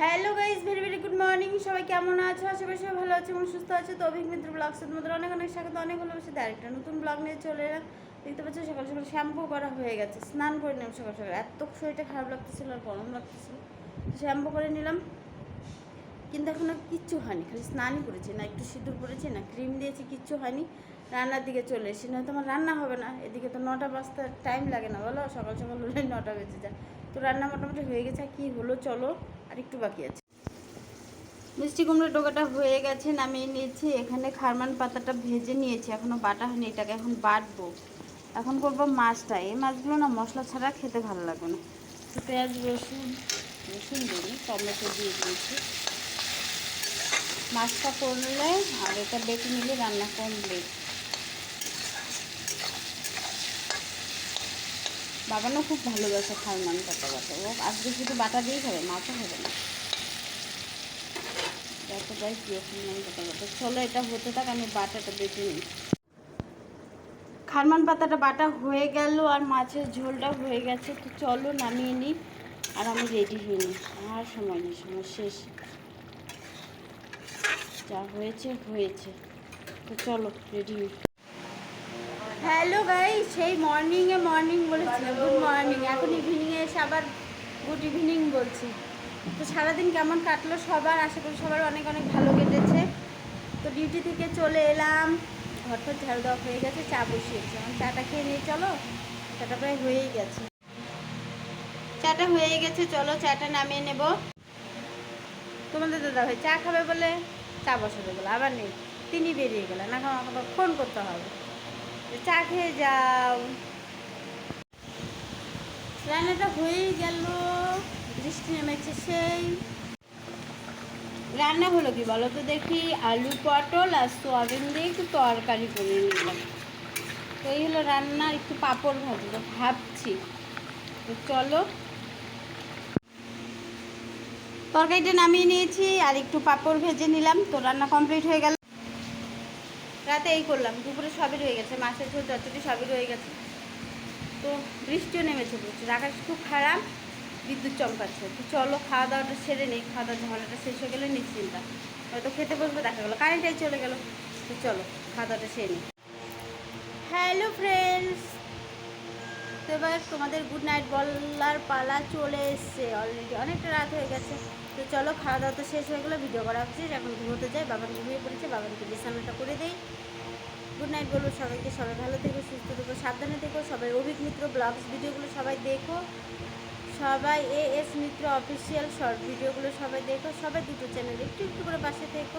Hello guys very very good morning সবাই কেমন আছো? আশা করি সবাই ভালো আছে এবং সুস্থ আছে। তো অভিক মিত্র ব্লগসের তোমাদের অনেক অনেক স্বাগত, অনেক ভালোবাসে। আরেকটা নতুন ব্লগ নিয়ে চলে এলাম। দেখতে পাচ্ছ, সকাল সকাল শ্যাম্পু করা হয়ে গেছে। স্নান করে নিলাম সকাল সকাল। এত শরীরটা খারাপ লাগতেছিল আর গরম লাগতেছিল। শ্যাম্পু করে নিলাম। কিন্তু এখনও কিচ্ছু হয়নি, খালি স্নানই করেছি। না একটু সিঁদুর পড়েছি না ক্রিম দিয়েছি, কিচ্ছু হয়নি। রান্নার দিকে চলে এসেছি। নয়তো আমার রান্না হবে না। এদিকে তো নটা বাজতে টাইম লাগে না, বলো? সকাল সকাল হলে নটা বেজে যায়। তো রান্না মোটামুটি হয়ে গেছে। কি হলো, চলো। একটু বাকি আছে। মিষ্টি কুমড়োর ডোকাটা হয়ে গেছে, নামিয়ে নিয়েছি। এখানে খারমান পাতাটা ভেজে নিয়েছি এখনও বাটা হয়নি, এটাকে এখন বাটবো। এখন করব মাছটা। এই মাছগুলো না মশলা ছাড়া খেতে ভালো লাগবে না। পেঁয়াজ, রসুন রসুন দিই, টমেটো দিয়ে দিয়েছি। মাছটা করলে, আর এটা বেটে নিলে রান্না কমপ্লিট বাবানও খুব ভালোবাসে খারমান পাতা বাটা ও আজকে শুধু বাটা দিয়েই খাবে, মাছও হবে না। এতটাই প্রিয় পাতা বাটা চলো এটা হতে থাক, আমি বাটাটা বেটে নিই। খারমান পাতাটা বাটা হয়ে গেল আর মাছের ঝোলটা হয়ে গেছে, তো চলো নামিয়ে নিই আর আমি রেডি হয়ে নিই। আর সময় নেই, সময় শেষ। যা হয়েছে হয়েছে। তো চলো, রেডি হ্যালো গাই সেই মর্নিংয়ে মর্নিং বলেছিলাম। গুড মর্নিং এখন ইভিনিংয়ে এসে আবার গুড ইভিনিং বলছি। তো সারাদিন কেমন কাটলো সবার? আশা করি সবার অনেক অনেক ভালো কেটেছে। তো ডিউটি থেকে চলে এলাম। ঘর তো ঝাড় দেওয়া হয়ে গেছে, চা বসিয়েছি। এখন চাটা খেয়ে নিয়ে চলো। চাটা প্রায় হয়েই গেছে। চাটা হয়ে গেছে, চলো চাটা নামিয়ে নেব। তোমাদের দাদা ভাই চা খাবে বলে? চা বসাবে বলে, আবার নেই। তিনি বেরিয়ে গেলেন। এখন আমাকে ফোন করতে হবে। চা খেয়ে যাও। রান্নাটা গেল, বৃষ্টি নেমেছে সেই। রান্না হলো কি বলো তো দেখি? আলু পটল আর সোয়াবিন দিয়ে একটু তরকারি করে নিলাম। তো এই হলো রান্না, একটু পাঁপড় ভাজি তো ভাবছি। তো চলো। তরকারিটা নামিয়ে নিয়েছি আর একটু পাঁপড় ভেজে নিলাম। তো রান্না কমপ্লিট হয়ে গেল। রাতে এই করলাম, দুপুরে সবই রয়ে গেছে, মাছের ঝোল যতটি সবই রয়ে গেছে। তো বৃষ্টিও নেমেছে প্রচুর, আকাশ খুব খারাপ, বিদ্যুৎ চমকাচ্ছে। তো চলো খাওয়া দাওয়াটা সেরে নেই খাওয়া দাওয়ার ঝামেলাটা শেষ হয়ে গেলে নিশ্চিন্তা। হয়তো খেতে বসবে, দেখা গেলো কারেন্টটাই চলে গেলো। তো চলো খাওয়া দাওয়াটা সেরে নেই। হ্যালো ফ্রেন্ডস তো এবার তোমাদের গুড নাইট বলার পালা চলে এসছে। অলরেডি অনেকটা রাত হয়ে গেছে। তো চলো খাওয়া দাওয়া তো শেষ হয়ে গেলো ভিডিও করা হচ্ছে। এখন ঘুমোতে যাই বাবার ঘুমিয়ে পড়েছে। বাবাকে বিছানাটা করে দেই। গুড নাইট বলব সবাইকে। সবাই ভালো থেকো, সুস্থ থেকো, সাবধানে থেকো। সবাই অভিক মিত্র ব্লগস ভিডিওগুলো সবাই দেখো। সবাই A S Mitra official short ভিডিওগুলো সবাই দেখো। সবাই দুটো চ্যানেল একটু একটু করে পাশে থেকো।